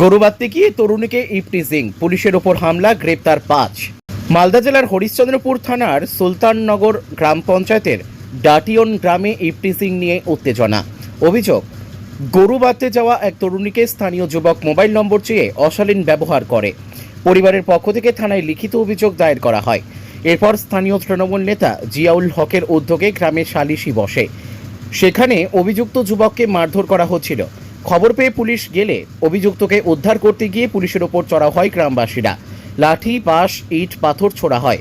গরু বাঁধতে গিয়ে তরুণীকে ইপটিজিং, পুলিশের ওপর হামলা, গ্রেপ্তার পাঁচ। মালদা জেলার হরিশ্চন্দ্রপুর থানার সুলতাননগর গ্রাম পঞ্চায়েতের ডাটিয়ন গ্রামে ইপটিজিং নিয়ে উত্তেজনা। অভিযোগ গরু বাঁধতে যাওয়া এক তরুণীকে স্থানীয় যুবক মোবাইল নম্বর চেয়ে অশালীন ব্যবহার করে। পরিবারের পক্ষ থেকে থানায় লিখিত অভিযোগ দায়ের করা হয়। এরপর স্থানীয় তৃণমূল নেতা জিয়াউল হকের উদ্যোগে গ্রামে সালিশি বসে। সেখানে অভিযুক্ত যুবককে মারধর করা হচ্ছিল। খবর পেয়ে পুলিশ গেলে অভিযুক্তকে উদ্ধার করতে গিয়ে পুলিশের ওপর চড়া হয় গ্রামবাসীরা। লাঠি, বাঁশ, ইট, পাথর ছোড়া হয়।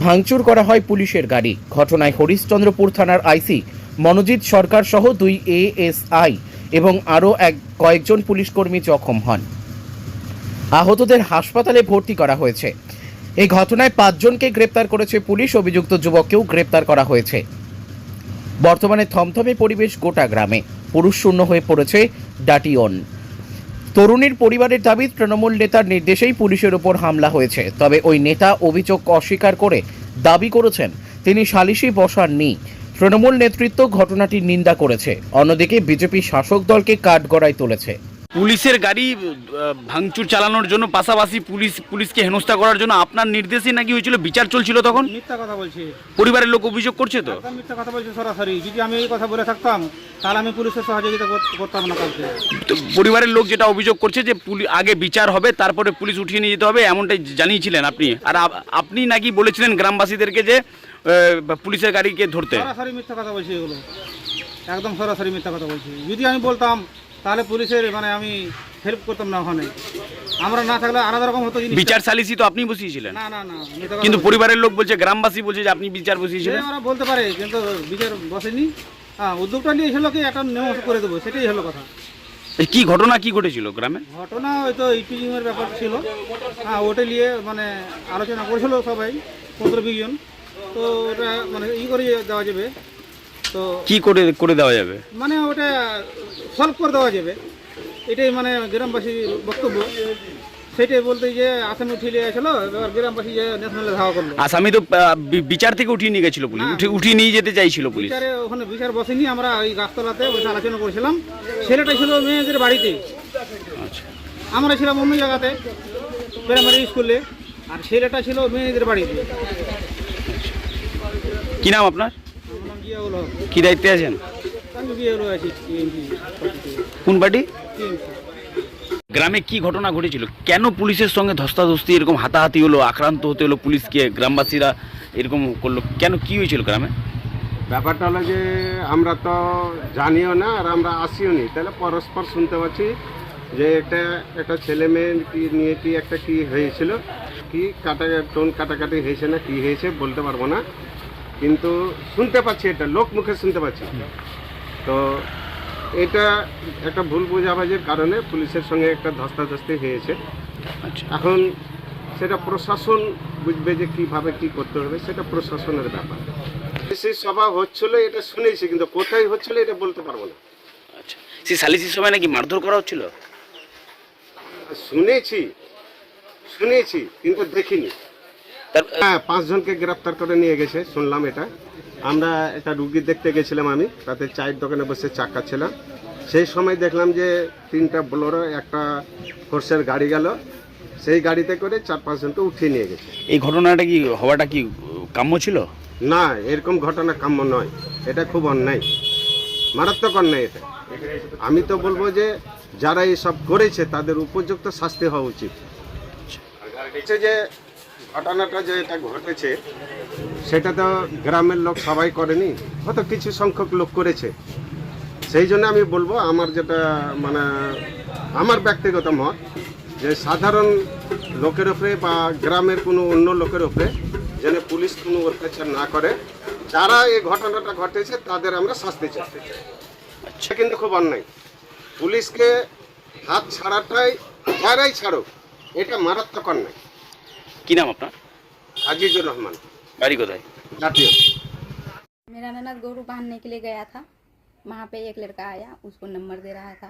ভাঙচুর করা হয় পুলিশের গাড়ি। ঘটনায় হরিশ্চন্দ্রপুর থানার আইসি মনোজিৎ সরকার সহ দুই এএসআই এবং আরও এক কয়েকজন পুলিশকর্মী জখম হন। আহতদের হাসপাতালে ভর্তি করা হয়েছে। এই ঘটনায় পাঁচজনকে গ্রেপ্তার করেছে পুলিশ। অভিযুক্ত যুবককেও গ্রেপ্তার করা হয়েছে। বর্তমানে থমথমে পরিবেশ গোটা গ্রামে। পুরুষ শূন্য হয়ে পড়েছে ডাটিয়ন তরুণীর পরিবারের দাবি, তৃণমূল নেতার নির্দেশেই পুলিশের ওপর হামলা হয়েছে। তবে ওই নেতা অভিযোগ অস্বীকার করে দাবি করেছেন, তিনি সালিশি বসাননি তৃণমূল নেতৃত্ব ঘটনাটির নিন্দা করেছে। অন্যদিকে বিজেপি শাসক দলকে কাঠগড়ায় তুলেছে। পুলিশের গাড়ি ভাঙচুর চালানোর জন্য পাশাপাশি পুলিশ পুলিশকে হেনস্থা করার জন্য আপনার নির্দেশে নাকি হয়েছিল? বিচার চলছিল তখন? মিথ্যা কথা বলছি। পরিবারের লোক অভিযোগ করছে তো? মিথ্যা কথা বলছি সরাসরি। যদি আমি এই কথা বলে থাকতাম তাহলে আমি পুলিশের সহযোগিতা কর- করতাম না কাউকে। তো পরিবারের লোক যেটা অভিযোগ করছে যে আগে বিচার হবে তারপরে পুলিশ উঠিয়ে নিয়ে যেতে হবে এমনটাই জানিয়েছিলেন আপনি। আর আপনি নাকি বলেছিলেন গ্রামবাসীদেরকে যে পুলিশের গাড়িকে ধরতে? সরাসরি মিথ্যা কথা বলছি এগুলো। একদম সরাসরি মিথ্যা কথা বলছি। যদি আমি বলতাম তাহলে পুলিশের মানে আমি হেল্প করতাম না ওখানে। আমরা না থাকলে আলাদা রকম হতো বিচার সালিসি তো আপনি বসিয়েছিলেন। না না না কিন্তু পরিবারের লোক বলছে গ্রামবাসী বলছে যে আপনি বিচার বসিয়েছিলেন। ওরা বলতে পারে কিন্তু বিচার বসেনি। হ্যাঁ উদ্যোগটা নিয়ে এসেছিল কি একটা নিয়ম করে দেবো সেটাই হলো কথা। এই কি ঘটনা কি ঘটেছিল গ্রামে? ঘটনা হয়তো ইপিজিং এর ব্যাপার ছিল। হ্যাঁ ওটা নিয়ে মানে আলোচনা করেছিল সবাই পনেরো বিশ জন। তো ওটা মানে ই করে দেওয়া যাবে। তো কি করে করে দেওয়া যাবে? মানে ওটা সলভ করে দেওয়া যাবে। এটাই মানে গ্রামবাসীর বক্তব্য। সেটাই বলতে যে আসামি উঠিয়ে নিয়ে গেছিল এবার গ্রামবাসী যে ন্যাশনালে ধাওয়া করল। আসামি তো বিচার থেকে উঠিয়ে নিয়ে গেছিল পুলিশ উঠে উঠিয়ে নিয়ে যেতে চাইছিল পুলিশ। বিচারে ওখানে বিচার বসেনি আমরা ওই গাছতলাতে বসে আলোচনা করেছিলাম। ছেলেটা ছিল মেয়েদের বাড়িতে। আচ্ছা। আমরা ছিলাম অন্য জায়গাতে প্রাইমারি স্কুলে আর ছেলেটা ছিল মেয়েদের বাড়িতে। কি নাম আপনার আমার নাম জিয়াউল হক কি দায়িত্বে আছেন? কোন পার্টি? গ্রামে কি ঘটনা ঘটেছিল? কেন পুলিশের সঙ্গে ধস্তাধস্তি এরকম হাতাহাতি হলো আক্রান্ত হতে হলো পুলিশকে গ্রামবাসীরা এরকম করল? কেন কি হয়েছিল গ্রামে? ব্যাপারটা হলো যে আমরা তো জানিও না আর আমরা আসিও নি। তাহলে পরস্পর শুনতে পাচ্ছি যে এটা একটা ছেলে মেয়ে কি নিয়ে কি একটা কি হয়েছিল? কি কাটা টোন কাটাকাটি হয়েছে না কি হয়েছে বলতে পারব না। কিন্তু শুনতে পাচ্ছি এটা লোক মুখে শুনতে পাচ্ছি। তো এটা একটা ভুল বোঝাবুঝির কারণে পুলিশের সঙ্গে একটা ধস্তাধস্তি হয়েছে। আচ্ছা। এখন সেটা প্রশাসন বুঝবে যে কীভাবে কি করতে হবে সেটা প্রশাসনের ব্যাপার। সেই সভা হচ্ছিল এটা শুনেছি কিন্তু কোথায় হচ্ছিল এটা বলতে পারব না। আচ্ছা। সেই সালিসির সময় নাকি মারধর করা হচ্ছিল? শুনেছি শুনেছি কিন্তু দেখিনি। হ্যাঁ পাঁচজনকে গ্রেপ্তার করে নিয়ে গেছে শুনলাম এটা। আমরা একটা রুগী দেখতে গেছিলাম আমি তাতে চায়ের দোকানে বসে চাকা ছিলাম সেই সময় দেখলাম যে তিনটা বোলোরো একটা ফোর্সের গাড়ি গেল। সেই গাড়িতে করে চার পাঁচজনকে উঠিয়ে নিয়ে গেছে। এই ঘটনাটা কি হওয়াটা কি কাম্য ছিল? না এরকম ঘটনা কাম্য নয়। এটা খুব অন্যায়। মারাত্মক অন্যায় এটা। আমি তো বলব যে যারা এসব করেছে তাদের উপযুক্ত শাস্তি হওয়া উচিত। যে ঘটনাটা যে এটা ঘটেছে, সেটা তো গ্রামের লোক সবাই করেনি, হয়তো কিছু সংখ্যক লোক করেছে। সেই জন্য আমি বলব, আমার যেটা মানে আমার ব্যক্তিগত মত যে সাধারণ লোকের উপরে বা গ্রামের কোনো অন্য লোকের উপরে যেন পুলিশ কোনো অত্যাচার না করে, যারা এই ঘটনাটা ঘটেছে তাদের আমরা শাস্তি চাই। আচ্ছা কিন্তু খুব অন্যায়। পুলিশকে হাত ছাড়াটাই, যারাই ছাড়ুক, এটা মারাত্মক অন্যায়। কি নাম আপনার আজিজুর রহমান বাড়ি কোথায় জাতীয় मेरा ननद गोरू बांधने के लिए गया था वहाँ पे एक लड़का आया उसको नंबर दे रहा था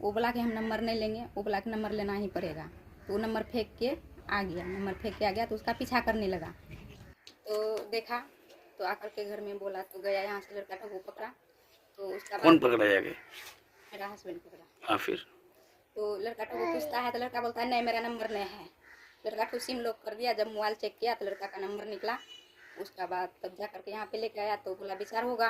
वो बोला कि हम नंबर नहीं लेंगे वो बोला कि नंबर लेना ही पड़ेगा तो वो नंबर फेंक के आ गया नंबर फेंक के आ गया तो उसका पीछा करने लगा तो देखा तो आकर के घर में बोला तो गया यहाँ से लड़का को पकड़ा तो उसका कौन बाद पकड़ा जाके मेरा हस्बैंड पकड़ा हाँ फिर तो लड़का को पूछता है तो लड़का बोलता है नहीं मेरा नंबर नहीं है लड़का को सिम लॉक कर दिया जब मोबाइल चेक किया तो लड़का का नंबर निकला। उसका बाद तब जा करके यहाँ पे लेके आया तो बोला विचार होगा।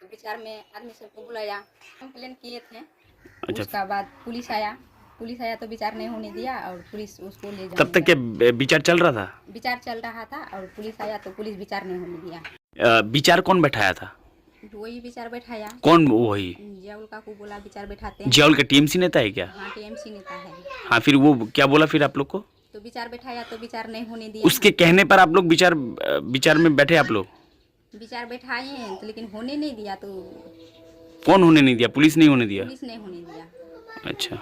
तो विचार में आदमी सबको बुलाया। कंप्लेन किए थे। अच्छा। उसका बाद पुलिस आया। पुलिस आया तो विचार नहीं होने दिया और पुलिस उसको ले तब तक विचार चल रहा था? विचार चल रहा था और पुलिस आया तो पुलिस विचार नहीं होने दिया। विचार कौन बैठाया था? वही विचार बैठाया। कौन वही? जयाउल का को बोला विचार बैठाते हैं। जियाउल का टीएमसी नेता है क्या? हाँ टीएमसी नेता है। हाँ फिर वो क्या बोला फिर आप लोग को? तो विचार बैठाया तो विचार नहीं होने दिया। उसके कहने पर आप लोग विचार विचार में बैठे आप लोग? विचार बैठाए हैं तो लेकिन होने नहीं दिया तो कौन होने नहीं दिया? पुलिस नहीं होने दिया? पुलिस नहीं होने दिया। अच्छा।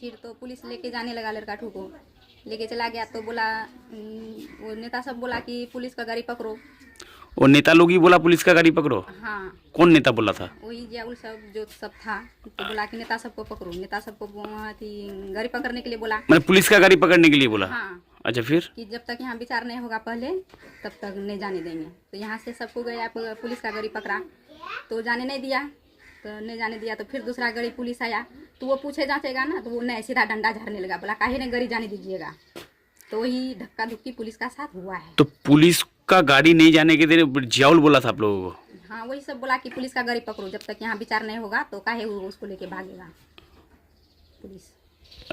फिर तो पुलिस लेके जाने लगा लड़का ठू को लेके चला गया तो बोला "हम्म, वो नेता सब बोला कि पुलिस का गाड़ी पकड़ो। वो नेता लोग ही बोला पुलिस का गाड़ी पकड़ो। हाँ। कौन नेता बोला था? वही सब जो सब था तो बोला कि नेता सबको पकड़ो। नेता सबको गाड़ी पकड़ने के लिए बोला। मैंने पुलिस का गाड़ी पकड़ने के लिए बोला? हाँ। अच्छा फिर? कि जब तक यहाँ विचार नहीं होगा पहले तब तक नहीं जाने देंगे। तो यहाँ से सबको गया पुलिस का गाड़ी पकड़ा। तो जाने नहीं दिया। तो नहीं जाने दिया तो फिर दूसरा गाड़ी पुलिस आया। तो वो पूछे जांचेगा ना तो वो नहीं सीधा डंडा झाड़ने लगा। बोला काहे नहीं गाड़ी जाने दीजिएगा। तो वही धक्का धुक्की पुलिस का साथ हुआ है। तो पुलिस का गाड़ी नहीं जाने के देने जियाउल बोला था आप लोगों को? हाँ वही सब बोला कि पुलिस का गाड़ी पकड़ो जब तक यहाँ विचार नहीं होगा तो काहे वो उसको लेके भागेगा? पुलिस।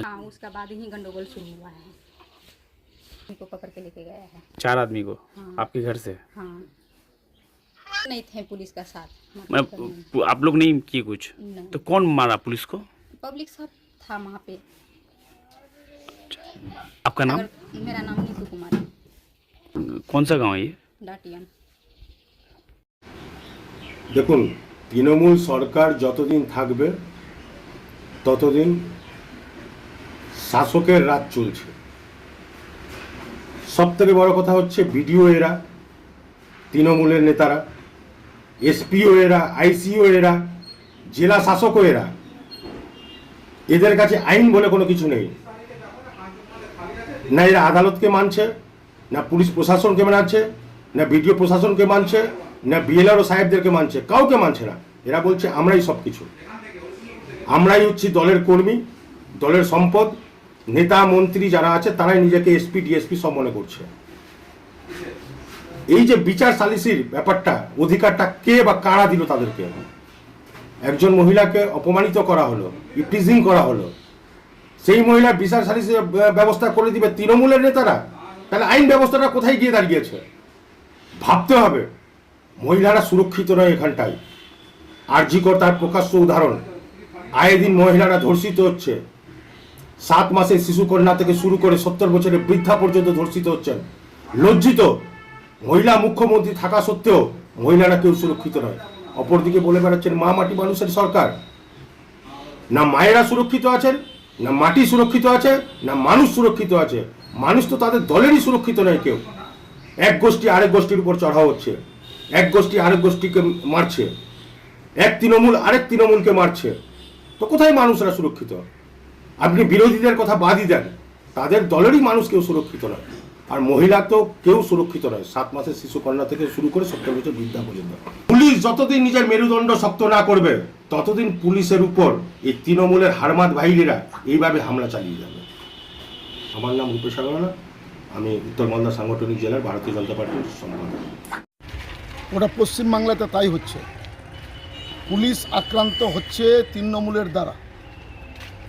हाँ उसका बाद ही गंडोगोल शुरू हुआ है। उनको पकड़ के लेके गया है। चार आदमी को? हाँ। आपके घर से? हाँ। नहीं थे पुलिस का साथ मैं आप लोग नहीं किए कुछ? नहीं। तो कौन मारा पुलिस को? पब्लिक सब था वहाँ पे। आपका नाम? मेरा नाम नीतू कुमार है। कौन सा गांव है ये डाटियन দেখুন তৃণমূল সরকার যতদিন থাকবে ততদিন শাসকের রাত চলছে সব থেকে বড় কথা হচ্ছে বিডিও এরা তৃণমূলের নেতারা এসপিও এরা আইসিও এরা জেলা শাসকও এরা এদের কাছে আইন বলে কোনো কিছু নেই না এরা আদালতকে মানছে না পুলিশ প্রশাসনকে মানছে, না বিডিও প্রশাসনকে মানছে, না বিএলআরও সাহেবদেরকে মানছে, কাউকে মানছে না। এরা বলছে, আমরাই সব কিছু আমরাই হচ্ছি দলের কর্মী, দলের সম্পদ। নেতা, মন্ত্রী যারা আছে, তারাই নিজেকে এসপি, ডিএসপি সব মনে করছে। এই যে বিচার সালিসির ব্যাপারটা, অধিকারটা কে বা কারা দিল তাদেরকে? একজন মহিলাকে অপমানিত করা হলো ইপ্রিজিং করা হলো। সেই মহিলা বিচার সালিসের ব্যবস্থা করে দিবে তৃণমূলের নেতারা? তাহলে আইন ব্যবস্থাটা কোথায় গিয়ে দাঁড়িয়েছে? ভাবতে হবে। মহিলারা সুরক্ষিত নয় এখানটায়। আর্জিকর তার প্রকাশ্য উদাহরণ। আয়ে দিন মহিলারা ধর্ষিত হচ্ছে। সাত মাসের শিশুকন্যা থেকে শুরু করে সত্তর বছরের বৃদ্ধা পর্যন্ত ধর্ষিত হচ্ছেন। লজ্জিত। মহিলা মুখ্যমন্ত্রী থাকা সত্ত্বেও মহিলারা কেউ সুরক্ষিত নয়। অপরদিকে বলে বেড়াচ্ছেন, মা মাটি মানুষের সরকার। না মায়েরা সুরক্ষিত আছেন, না মাটি সুরক্ষিত আছে, না মানুষ সুরক্ষিত আছে। মানুষ তো তাদের দলেরই সুরক্ষিত নয় কেউ। এক গোষ্ঠী আরেক গোষ্ঠীর উপর চড়াও হচ্ছে। এক গোষ্ঠী আরেক গোষ্ঠীকে মারছে। এক তৃণমূল আরেক তৃণমূলকে মারছে। তো কোথায় মানুষরা সুরক্ষিত? আপনি বিরোধীদের কথা বাদই দেন। তাদের দলেরই মানুষ কেউ সুরক্ষিত নয়। আর মহিলা তো কেউ সুরক্ষিত নয়। সাত মাসের শিশু কন্যা থেকে শুরু করে সত্তর বছর বৃদ্ধা পর্যন্ত। পুলিশ যতদিন নিজের মেরুদণ্ড শক্ত না করবে, ততদিন পুলিশের উপর এই তৃণমূলের হারমাত বাহিনীরা এইভাবে হামলা চালিয়ে যাবে। আমার নাম রূপেশ আগরওয়ালা। আমি উত্তর মালদা সাংগঠনিক জেলার ভারতীয় জনতা পার্টির সম্পাদক। ওটা পশ্চিমবাংলাতে তাই হচ্ছে। পুলিশ আক্রান্ত হচ্ছে তৃণমূলের দ্বারা।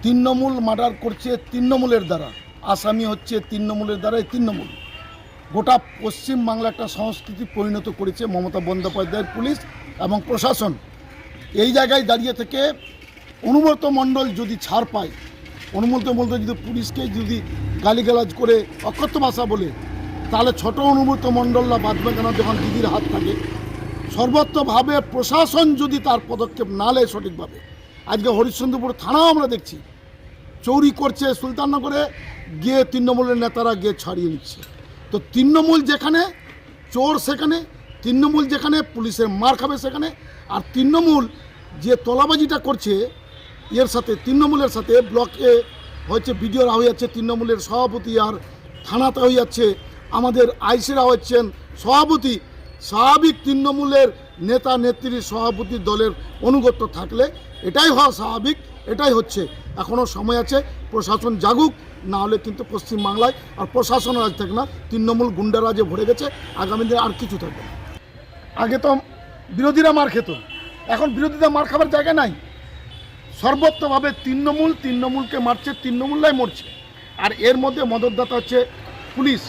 তৃণমূল মার্ডার করছে তৃণমূলের দ্বারা। আসামি হচ্ছে তৃণমূলের দ্বারা এই তৃণমূল। গোটা পশ্চিমবাংলা একটা সংস্কৃতি পরিণত করেছে মমতা বন্দ্যোপাধ্যায়ের পুলিশ এবং প্রশাসন। এই জায়গায় দাঁড়িয়ে থেকে অনুব্রত মণ্ডল যদি ছাড় পায় অনুমত মণ্ডল যদি পুলিশকে যদি গালিগালাজ করে অকথ্য ভাষা বলে, তাহলে ছোট অনুব্রত মণ্ডলরা বাঁচবে কেন যখন দিদির হাত থাকে সর্বত্রভাবে প্রশাসন যদি তার পদক্ষেপ না নেয় সঠিকভাবে, আজকে হরিশ্চন্দ্রপুর থানাও আমরা দেখছি, চৌরি করছে সুলতাননগরে, গিয়ে তৃণমূলের নেতারা গিয়ে ছাড়িয়ে নিচ্ছে। তো তৃণমূল যেখানে, চোর সেখানে, তৃণমূল যেখানে, পুলিশের মার খাবে সেখানে, আর তৃণমূল যে তলাবাজিটা করছে এর সাথে তৃণমূলের সাথে ব্লকে হচ্ছে বিডিওরা যাচ্ছে তৃণমূলের সভাপতি আর থানাতে যাচ্ছে আমাদের আইসিরা হচ্ছেন সভাপতি। স্বাভাবিক তৃণমূলের নেতা নেত্রীর সভাপতি দলের অনুগত্য থাকলে এটাই হওয়া স্বাভাবিক, এটাই হচ্ছে। এখনও সময় আছে, প্রশাসন জাগুক, না হলে কিন্তু পশ্চিমবাংলায় আর প্রশাসন আজ থাকে না, তৃণমূল গুন্ডারাজে ভরে গেছে, আগামী দিনে আর কিছু থাকবে আগে তো বিরোধীরা মার খেত, এখন বিরোধীরা মার খাবার জায়গা নাই। সর্বত্রভাবে তৃণমূল তৃণমূলকে মারছে তৃণমূললাই মরছে। আর এর মধ্যে মদতদাতা হচ্ছে পুলিশ।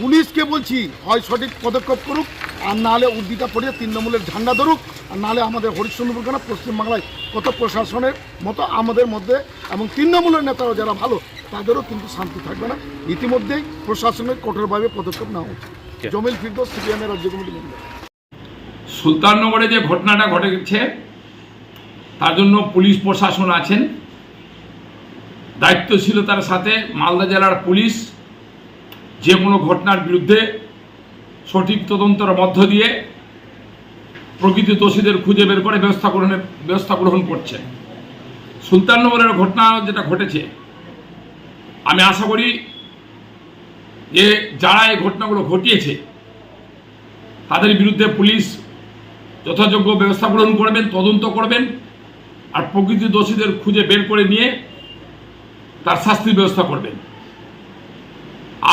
পুলিশকে বলছি হয় সঠিক পদক্ষেপ করুক আর নাহলে উদ্দিটা পড়িয়ে তৃণমূলের ঝান্ডা ধরুক আর নাহলে আমাদের হরিশ্চন্দ্রপুর কেন পশ্চিমবাংলায় কত প্রশাসনের মতো আমাদের মধ্যে এবং তৃণমূলের নেতারা যারা ভালো তাদেরও কিন্তু শান্তি থাকবে না। ইতিমধ্যেই প্রশাসনের কঠোরভাবে পদক্ষেপ নেওয়া উচিত জমিল ফিরদোস সিপিএমের রাজ্য কমিটি মেম্বার সুলতাননগরে যে ঘটনাটা ঘটেছে তার জন্য পুলিশ প্রশাসন আছেন। দায়িত্বশীলতার সাথে মালদা জেলার পুলিশ যে কোনো ঘটনার বিরুদ্ধে সঠিক তদন্তের মধ্য দিয়ে প্রকৃত দোষীদের খুঁজে বের করে ব্যবস্থা গ্রহণের ব্যবস্থা গ্রহণ করছে। সুলতাননগরের ঘটনা যেটা ঘটেছে, আমি আশা করি যে যারা এই ঘটনাগুলো ঘটিয়েছে, তাদের বিরুদ্ধে পুলিশ যথাযোগ্য ব্যবস্থা গ্রহণ করবেন, তদন্ত করবেন। আর প্রকৃতি দোষীদের খুঁজে বের করে নিয়ে তার শাস্তির ব্যবস্থা করবেন।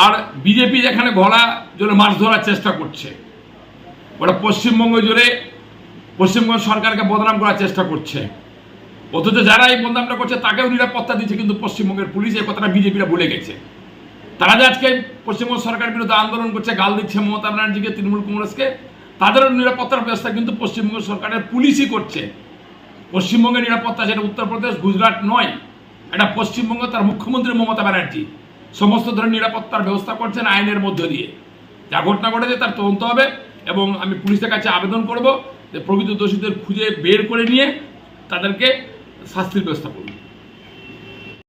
আর বিজেপি যেখানে গলা জোরে মাছ ধরার চেষ্টা করছে, ওরা পশ্চিমবঙ্গ জুড়ে পশ্চিমবঙ্গ সরকারকে বদনাম করার চেষ্টা করছে। অথচ যারা এই বদনামটা করছে, তাকেও নিরাপত্তা দিচ্ছে, কিন্তু পশ্চিমবঙ্গের পুলিশ এই কথাটা বিজেপিরা ভুলে গেছে। তারা যে আজকে পশ্চিমবঙ্গ সরকারের বিরুদ্ধে আন্দোলন করছে, গাল দিচ্ছে মমতা ব্যানার্জিকে, তৃণমূল কংগ্রেসকে, তাদেরও নিরাপত্তার ব্যবস্থা কিন্তু পশ্চিমবঙ্গ সরকারের পুলিশই করছে। পশ্চিমবঙ্গের নিরাপত্তা সেটা উত্তরপ্রদেশ, গুজরাট নয়, এটা পশ্চিমবঙ্গ তার মুখ্যমন্ত্রী মমতা ব্যানার্জি। সমস্ত ধরনের নিরাপত্তার ব্যবস্থা করছেন আইনের মধ্য দিয়ে। যা ঘটনা ঘটেছে তার তদন্ত হবে এবং আমি পুলিশের কাছে আবেদন করব যে প্রকৃত দোষীদের খুঁজে বের করে নিয়ে তাদেরকে শাস্তির ব্যবস্থা করুন